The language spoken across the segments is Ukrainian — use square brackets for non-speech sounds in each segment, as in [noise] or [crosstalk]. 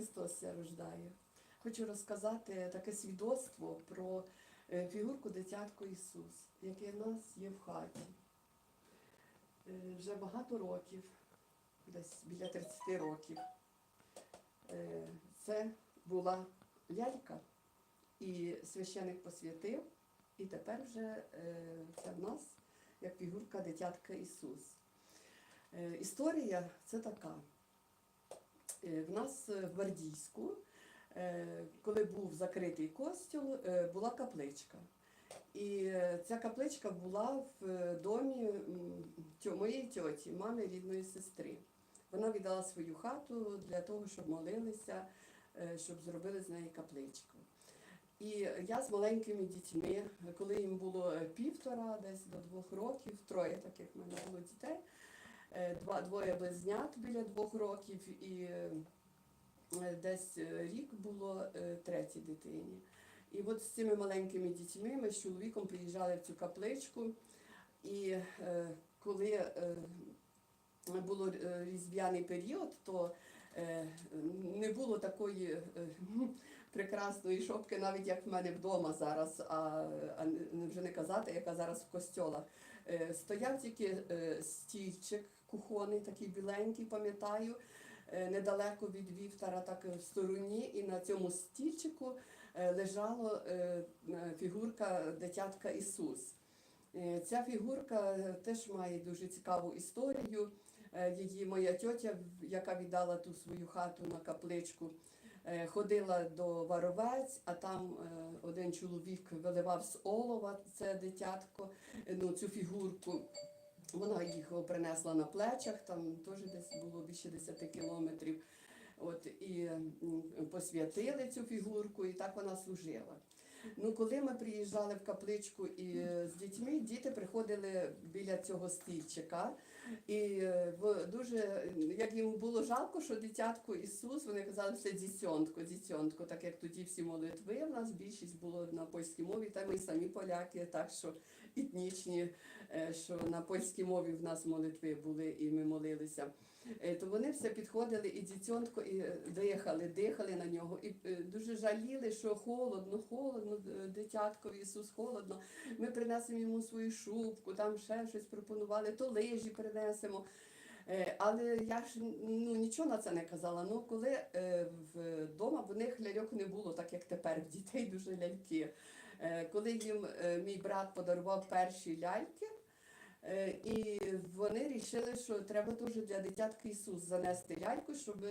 Христос ся рождає. Хочу розказати таке свідоцтво про е, фігурку дитятко Ісус, яке в нас є в хаті. Е, Вже багато років, десь біля 30 років. Е, Це була лялька, і священик посвятив, і тепер вже це в нас як фігурка дитятка Ісус. Історія це така. Е, В нас е, в Гвардійську, е, коли був закритий костюл, е, була капличка. І ця капличка була в домі моєї тьоті, мами рідної сестри. Вона віддала свою хату для того, щоб молилися, щоб зробили з неї капличку. І я з маленькими дітьми, коли їм було півтора, десь до двох років, троє таких в мене було дітей, два, двоє близнят біля двох років і е, десь е, рік було е, третій дитині. І от з цими маленькими дітьми ми з чоловіком приїжджали в цю капличку. І е, коли е, було е, різдвяний період, то е, не було такої е, прекрасної шопки, навіть як в мене вдома зараз, а вже не казати, яка зараз в костьолах. Е, Стояв тільки е, стільчик кухонний, такий біленький, пам'ятаю, е, недалеко від вівтара, так в стороні, і на цьому стільчику лежала фігурка дитятка Ісус. Ця фігурка теж має дуже цікаву історію. Е, Її моя тьотя, яка віддала ту свою хату на капличку, е, ходила до варовець, а там е, один чоловік виливав з олова це дитятко, ну, цю фігурку. Вона їх принесла на плечах, там теж десь було більше 10 кілометрів. От, і посвятили цю фігурку, і так вона служила. Ну, коли ми приїжджали в капличку і з дітьми, діти приходили біля цього стільчика. І е, дуже, як їм було жалко, що дитятко Ісус, вони казали, це дітьонтко, дітьонтко, так як тоді всі молитви в нас більшість було на польській мові, та ми самі поляки, так що етнічні, е, що на польській мові в нас молитви були і ми молилися. Е, То вони все підходили і дітьонтко, і дихали, дихали на нього, і дуже жаліли, що холодно, холодно, дитятко Ісус, холодно. Ми принесемо йому свою шубку, там ще щось пропонували, то лижі принесемо. Е, Але я ж ну, нічого на це не казала. Ну, коли е, вдома в них ляльок не було, так як тепер в дітей дуже ляльки. Е, коли їм мій брат подарував перші ляльки, І вони вирішили, що треба теж для дитятка Ісус занести ляльку, щоб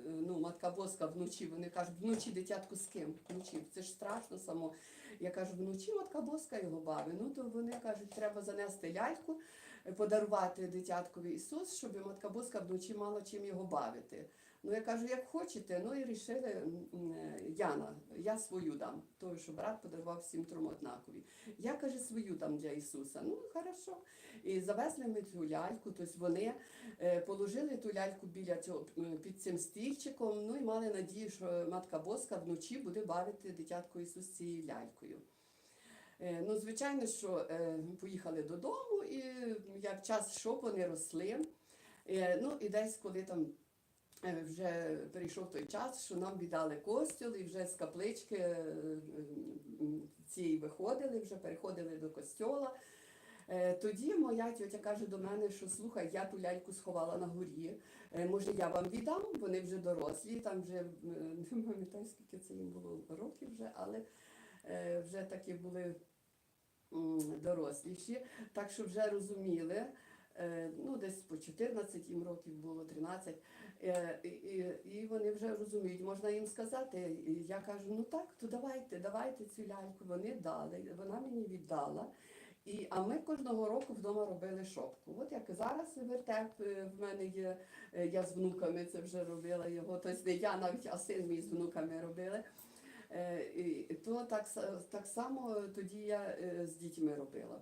ну, матка Боска вночі, вони кажуть, вночі дитятку з ким? Вночі. Це ж страшно само. Я кажу, вночі матка Боска його бавить. Ну то вони кажуть, треба занести ляльку, подарувати дитяткові Ісус, щоб матка Боска вночі мала чим його бавити. Ну я кажу, як хочете, ну і рішили Яна, я свою дам, тому що брат подарував всім трьом однакові. Я каже, свою дам для Ісуса. Ну, хорошо. І завезли ми цю ляльку, тобто вони е, положили ту ляльку біля цього під цим стільчиком, ну і мали надію, що матка Боска вночі буде бавити дитятко Ісус цією лялькою. Е, Ну, звичайно, що е, поїхали додому, і як час йшов, вони росли. Е, Ну і десь, коли там вже прийшов той час, що нам віддали костюл, і вже з каплички цієї виходили, вже переходили до костьола. Тоді моя тьотя каже до мене, що слухай, я ту ляльку сховала на горі. Може, я вам віддам? Вони вже дорослі, там вже [laughs] не пам'ятаю, скільки це їм було років вже, але вже такі були доросліші, так що вже розуміли. е, Ну, десь по 14 їм років було, 13. Е, І, вони вже розуміють, можна їм сказати. Я кажу, ну так, то давайте, давайте цю ляльку. Вони дали, вона мені віддала. І, а ми кожного року вдома робили шопку. От як зараз вертеп е, в мене є, е, я з внуками це вже робила його, тобто не я навіть, а син мій з внуками робили. Е, То так, так само тоді я е, з дітьми робила.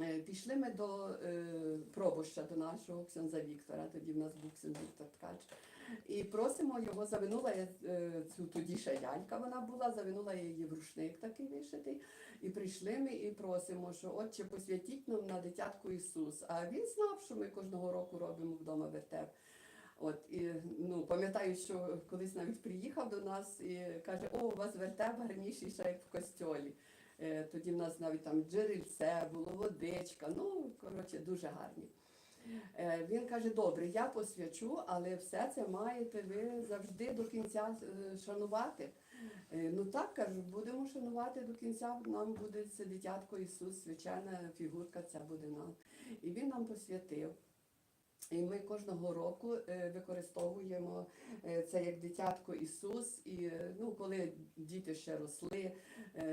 Е, Пішли ми до е, пробуща, до нашого ксенза Віктора, тоді в нас був ксенз Віктор Ткач. І просимо його, завинула я е, цю тоді ще лялька вона була, завинула я її в рушник такий вишитий. І прийшли ми і просимо, що отче, посвятіть нам на дитятку Ісус. А він знав, що ми кожного року робимо вдома вертеп. От і ну пам'ятаю, що колись навіть приїхав до нас і каже: О, у вас вертеп гарніший ще як в костьолі. Е, Тоді в нас навіть там джерельце було, водичка. Ну коротше, дуже гарні. Е, Він каже: добре, я посвячу, але все це маєте ви завжди до кінця е, шанувати. Ну так кажу, будемо шанувати до кінця. Нам буде це дитятко Ісус, свячена фігурка, ця буде нам. І він нам посвятив. І ми кожного року е, використовуємо е, це як дитятко Ісус. І е, ну, коли діти ще росли,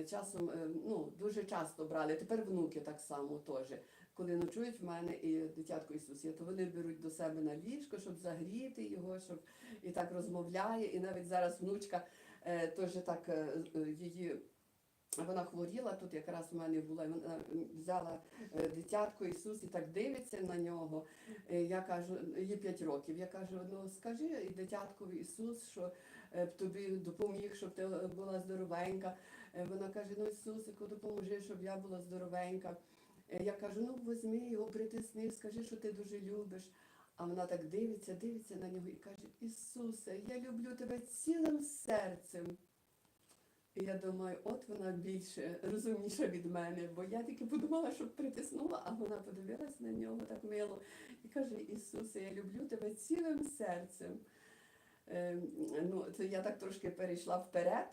часом ну, дуже часто брали. Тепер внуки так само теж. Коли ночують в мене і дитятко Ісус, є, то вони беруть до себе на ліжко, щоб загріти його, щоб і так розмовляє. І навіть зараз внучка теж так її. Вона хворіла тут, якраз в мене була, вона взяла е, дитятко Ісус і так дивиться на нього. Е, Я кажу, їй 5 років. Я кажу, ну скажи дитяткові Ісус, що е, б тобі допоміг, щоб ти е, була здоровенька. Е, Вона каже, ну Ісусику, допоможи, щоб я була здоровенька. Е, Я кажу, ну візьми його, притисни, скажи, що ти дуже любиш. А вона так дивиться, дивиться на нього і каже: Ісусе, я люблю тебе цілим серцем. І я думаю, от вона більше розумніша від мене, бо я тільки подумала, щоб притиснула, а вона подивилась на нього так мило і каже: Ісусе, я люблю тебе цілим серцем. Е, ну, це я так трошки перейшла вперед,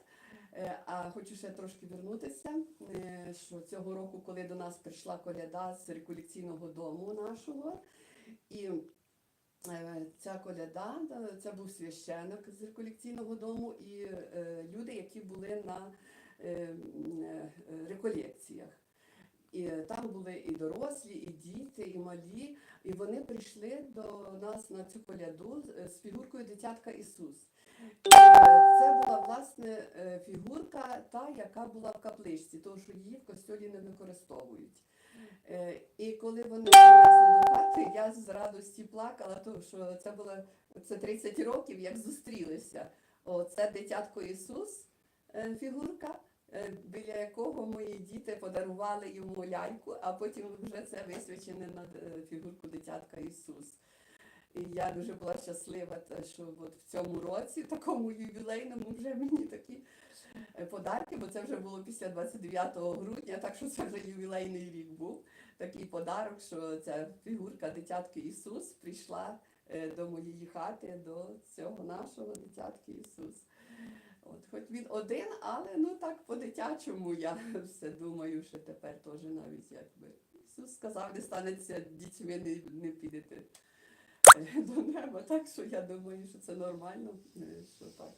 е, а хочу ще трошки вернутися, е, що цього року, коли до нас прийшла коляда з реколекційного дому нашого, і ця коляда, це був священик з реколекційного дому і е, люди, які були на е, е, реколекціях. І там були і дорослі, і діти, і малі, і вони прийшли до нас на цю коляду з- фігуркою дитятка Ісус. І це була власне е, фігурка, та, яка була в капличці, тому що її в костьолі не використовують. Е, І коли вони принесли до хати, я з радості плакала, тому що це було це 30 років, як зустрілися. О, це дитятко Ісус, е, фігурка, е, біля якого мої діти подарували йому ляльку, а потім вже це висвячене на фігурку дитятка Ісус. І я дуже була щаслива, що от в цьому році, такому ювілейному, вже мені такі е, подарки, бо це вже було після 29 грудня, так що це вже ювілейний рік був. Такий подарок, що ця фігурка дитятки Ісус прийшла е, до моєї хати, до цього нашого дитятки Ісус. От, хоч він один, але ну так по-дитячому я все думаю, що тепер теж навіть якби Ісус сказав, не станеться дітьми, не, не підете до неба. Так що я думаю, що це нормально, е, що так.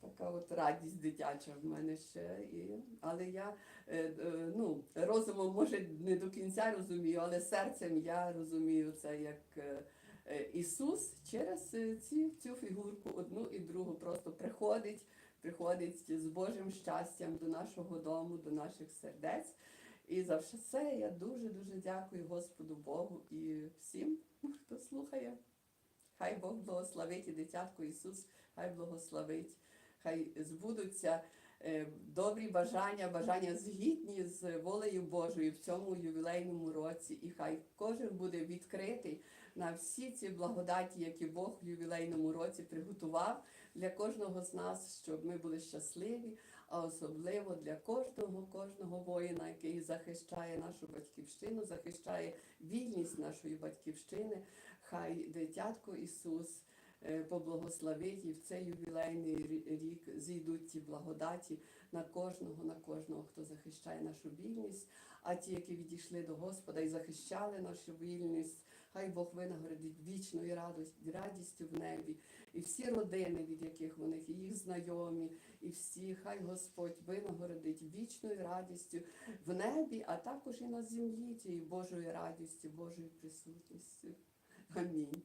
Така от радість дитяча в мене ще. І, але я е, е, ну, розумом, може, не до кінця розумію, але серцем я розумію це як Ісус через ці, цю фігурку одну і другу просто приходить, приходить з Божим щастям до нашого дому, до наших сердець. І за все це я дуже-дуже дякую Господу Богу і всім, хто слухає. Хай Бог благословить і дитятко Ісус, хай благословить, хай збудуться е, добрі бажання, бажання згідні з волею Божою в цьому ювілейному році. І хай кожен буде відкритий на всі ці благодаті, які Бог в ювілейному році приготував для кожного з нас, щоб ми були щасливі, а особливо для кожного, кожного воїна, який захищає нашу батьківщину, захищає вільність нашої батьківщини. Хай дитятко Ісус е, поблагословить і в цей ювілейний рік зійдуть ці благодаті на кожного, на кожного, хто захищає нашу вільність. А ті, які відійшли до Господа і захищали нашу вільність, хай Бог винагородить вічною радость, радістю в небі. І всі родини, від яких вони, і їх знайомі, і всі, хай Господь винагородить вічною радістю в небі, а також і на землі тією Божою радістю, Божою присутністю. Амінь.